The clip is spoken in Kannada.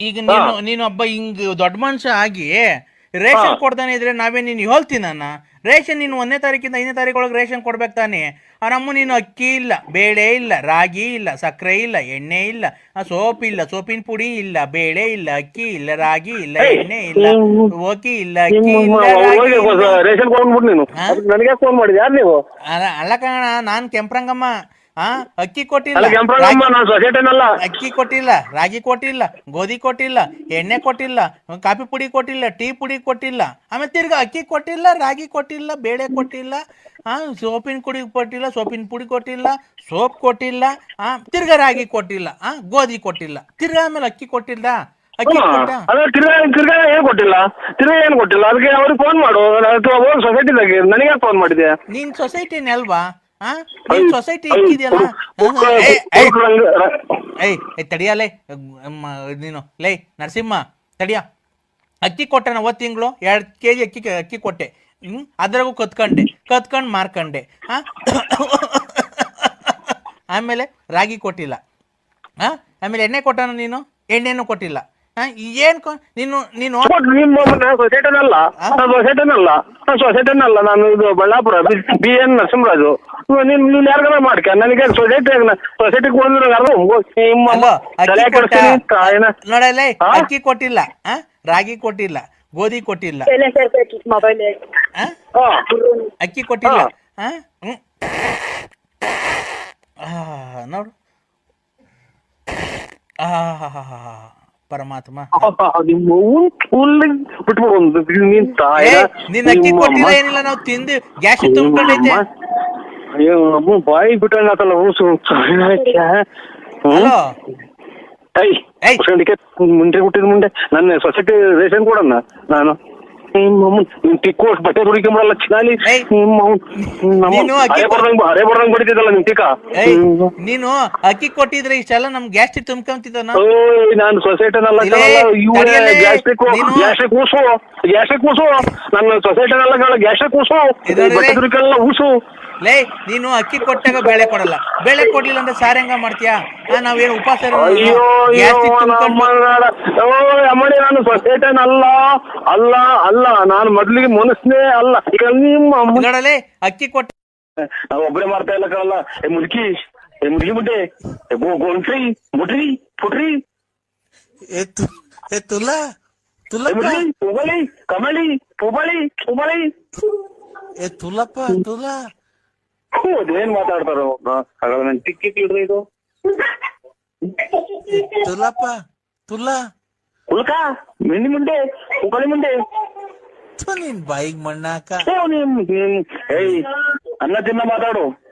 ಈಗ ನೀನು ನೀನು ಒಬ್ಬ ಹಿಂಗ್ ದೊಡ್ಡ ಮನುಷ್ಯ ಆಗಿ ರೇಷನ್. ಕೊಡ್ತಾನೆ ಇದ್ರೆ ನಾವೇ ನೀನು ಹೇಳ್ತೀನನ್ನ ರೇಷನ್ ನೀನು ಒಂದನೇ ತಾರೀಕಿಂದ ಐದನೇ ತಾರೀಕು ಒಳಗೆ ರೇಷನ್ ಕೊಡ್ಬೇಕು ತಾನೆ. ನಮ್ಮ ನೀನು ಅಕ್ಕಿ ಇಲ್ಲ ಬೇಳೆ ಇಲ್ಲ ರಾಗಿ ಇಲ್ಲ ಸಕ್ಕರೆ ಇಲ್ಲ ಎಣ್ಣೆ ಇಲ್ಲ ಸೋಪ್ ಇಲ್ಲ ಸೋಪಿನ ಪುಡಿ ಇಲ್ಲ ಬೇಳೆ ಇಲ್ಲ ಅಕ್ಕಿ ಇಲ್ಲ ರಾಗಿ ಇಲ್ಲ ಎಣ್ಣೆ ಇಲ್ಲ. ಓಕಿ ಇಲ್ಲ ಅಕ್ಕಿ ಇಲ್ಲ ಅಲ್ಲ ಕಣ ನಾನ್ ಕೆಂಪ್ರಂಗಮ್ಮ. ಆ? ಅಕ್ಕಿ ಕೊಟ್ಟಿಲ್ಲ. ಅಕ್ಕಿ ಕೊಟ್ಟಿಲ್ಲ ರಾಗಿ ಕೊಟ್ಟಿಲ್ಲ ಗೋಧಿ ಕೊಟ್ಟಿಲ್ಲ ಎಣ್ಣೆ ಕೊಟ್ಟಿಲ್ಲ ಕಾಫಿ ಪುಡಿ ಕೊಟ್ಟಿಲ್ಲ ಟೀ ಪುಡಿ ಕೊಟ್ಟಿಲ್ಲ. ಆಮೇಲೆ ತಿರ್ಗ ಅಕ್ಕಿ ಕೊಟ್ಟಿಲ್ಲ ರಾಗಿ ಕೊಟ್ಟಿಲ್ಲ ಬೇಳೆ ಕೊಟ್ಟಿಲ್ಲ ಆ ಸೋಪಿನ ಪುಡಿ ಕೊಟ್ಟಿಲ್ಲ ಸೋಪಿನ ಪುಡಿ ಕೊಟ್ಟಿಲ್ಲ ಸೋಪ್ ಕೊಟ್ಟಿಲ್ಲ ಆ ತಿರ್ಗ ರಾಗಿ ಕೊಟ್ಟಿಲ್ಲ ಆ ಗೋಧಿ ಕೊಟ್ಟಿಲ್ಲ. ತಿರ್ಗ ಆಮೇಲೆ ಅಕ್ಕಿ ಕೊಟ್ಟಿಲ್ಲ. ಅಕ್ಕಿ ಕೊಟ್ಟ ಅದೇ ತಿರ್ಗಾ ತಿರ್ಗಾ ಏನ್ ಕೊಟ್ಟಿಲ್ಲ? ತಿರ್ಗಾ ಏನ್ ಕೊಟ್ಟಿಲ್ಲ? ಅದಕ್ಕೆ ಅವ್ರಿಗೆ ಫೋನ್ ಮಾಡು. ಅಥವಾ ಹೋಗಿ ಸೊಸೈಟಿದಾಗೆ ನನಗೆ ಫೋನ್ ಮಾಡಿದೆ ನೀನ್ ಸೊಸೈಟಿನ ಅಲ್ವಾ? ಸೊಸೈಟಿ ಇಕ್ಕಿದ್ಯಲ್ಲ ಏಯ್ ಏಯ್ ತಡಿಯಲೇ ನೀನು. ಲೇ ನರಸಿಂಹ ತಡಿಯ. ಅಕ್ಕಿ ಕೊಟ್ಟೆ ನಾ ಅವತ್ತು ತಿಂಗಳು. ಎರಡು ಕೆ ಜಿ ಅಕ್ಕಿ ಅಕ್ಕಿ ಕೊಟ್ಟೆ. ಹ್ಞೂ ಅದ್ರಾಗೂ ಕತ್ಕೊಂಡೆ ಕತ್ಕೊಂಡು ಮಾರ್ಕಂಡೆ. ಹಾಂ ಆಮೇಲೆ ರಾಗಿ ಕೊಟ್ಟಿಲ್ಲ. ಹಾಂ ಆಮೇಲೆ ಎಣ್ಣೆ ಕೊಟ್ಟಾನ ನೀನು? ಎಣ್ಣೆನೂ ಕೊಟ್ಟಿಲ್ಲ. ಏನ್ ನೀನು ನೀನು ಸೊಸೈಟನಲ್ಲ ಸೊಸೈಟಿನಲ್ಲ ನಾನು ಇದು ಬಳ್ಳಾಪುರ ಬಿ ಎನ್ ನರಸಿಂಹರಾಜು. ಮಾಡ್ಕ. ನನಗೆ ಸೊಸೈಟಿ ಸೊಸೈಟಿಗೆ ನೋಡಲ್ಲ ಅಕ್ಕಿ ಕೊಟ್ಟಿಲ್ಲ ರಾಗಿ ಕೊಟ್ಟಿಲ್ಲ ಗೋಧಿ ಕೊಟ್ಟಿಲ್ಲ. ಅಕ್ಕಿ ಕೊಟ್ಟಿಲ್ಲ ನೋಡು. ಪರಮಾತ್ಮ. ನಿನ್ನ ಅಕ್ಕಿ ಕೊಟ್ಟಿಲ್ಲ ಏನಿಲ್ಲ ನಾವು ತಿಂದು ಗ್ಯಾಸ್ ತುಂಬಿಕೊಂಡೈತೆ. ಅಯ್ಯೋ ನಮ್ಮ ಬಾಯಿ ಬಿಟ್ಟಂಗಾತಲ್ಲ ಊಸು ಹಲೋ. ಐ ಏಯ್. ಅದಕ್ಕೆ ಮುಂದೆ ಹುಟ್ಟಿದ ಮುಂದೆ. ನನ್ನ ಸೊಸೈಟಿ ರೇಷನ್ ಕೊಡಣ್ಣ ನಾನು. ಟಿಕ್ಕು ಅಷ್ಟು ಬಟ್ಟೆ ಮಾಡಲ್ಲ ಚಿನಾಲಿ. ನೀನು ಅಕ್ಕಿ ಕೊಡ್- ಬರ್ದಂಗ್ ಬಡಿತಿದ್ದಲ್ಲ ನಿಮ್ ನೀನು ಅಕ್ಕಿ ಕೊಟ್ಟಿದ್ರೆ ಇಷ್ಟೆಲ್ಲ ನಮ್ ಗ್ಯಾಸ್ ತುಂಬ್ಕೊಂತಿದ್ದ ಓಯ್ ನಾನು ಸೊಸೈಟಿನಲ್ಲ ಇಲ್ಲೇ ತಡಿಯಲೇ, ಗ್ಯಾಸ್ಟ್ರಿಕ್ ನೀನು- ಗ್ಯಾಸ್ಟ್ರಿಕ್ ಗ್ಯಾಸ್ಟ್ರಿಕ್ ಊಸು. ನನ್ನ ಸೊಸೈಟಿನಲ್ಲ ಗ್ಯಾಸ್ಟ್ರಿಕ್ ಇದರಲ್ಲಿ- ಬಟ್ಟೆ ದುಡಿಕಲ್ಲ ಊಸು. ಲೇ ನೀನು ಅಕ್ಕಿ ಕೊಟ್ಟಾಗ ಬೇಳೆ ಕೊಡಲ್ಲ. ಬೇಳೆ ಕೊಡ್ಲಿಲ್ಲ ಅಂದ್ರೆ ಸಾರ್ ಹೆಂಗ ಮಾಡ್ತೀಯಾ? ಆ, ನಾವೇನು ಉಪವಾಸ? ಅಯ್ಯೋ ಗ್ಯಾಸ್ ಅಯ್ಯೋ ತುಂಬ್ಕೊಂಡು ನಮ್ಮ ಓ ಅಮ್ಮಡಿ ನಾನು ಸೊಸೈಟನ್ ಅಲ್ಲ ಅಲ್ಲ ಅಲ್ಲ. ನಾನು ಮೊದ್ಲಿಗೆ ಮನಸ್ನೇ ಅಲ್ಲ. ಈಗ ನಿಮ್ಮ ನೋಡಲೇ ಅಕ್ಕಿ ಕೊಟ್ಟ ನಾವು ಒಬ್ಬರೇ ಮಾಡ್ತಾ ಇಲ್ಲ ಕಣಲ್ಲ. ಏ ಮುದುಕಿ ಏ ಮುದುಕಿ ಮುಟ್ಟೆ ಏ ಗೋ ಗೋಣ್ಟ್ರಿ ಮುಟ್ರಿ ಪುಟ್ರಿ. ಏ ತು- ಏ ತುಲ ಏ ತುಲಪ್ಪ ಮುಟ್ರಿ ಪುಬಳಿ ಕಮಳಿ ಪುಬಳಿ ಪುಬಳಿ. ಏ ತುಲಪ್ಪ ತುಲಾ. ಹ್ಞೂ ಅದೇನ್ ಮಾತಾಡ್ತಾರೋ? ಹಾಗಾದ್ರೆ ನನ್ ಟಿಕ್ಕಿ ಇಡ್ರಿ ಇದು. ತುಲಪ್ಪ ತುಲಾ. ಉಲ್ಕ ಮೆಂಡಿ ಮುಂಡೆ ಉಕಳಿ ಮುಂಡೆ ನಿನ್ ಬಾಯಿಗೆ ಮಣ್ಣಾಕ? ನೀನ್- ಏಯ್ ಅನ್ನ ತಿನ್ನ ಮಾತಾಡು.